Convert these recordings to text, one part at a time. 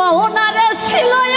পাওনারে ছিল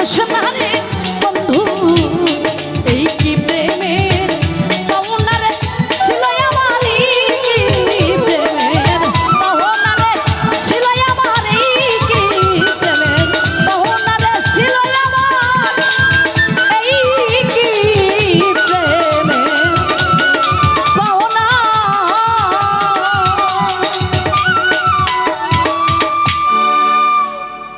무슨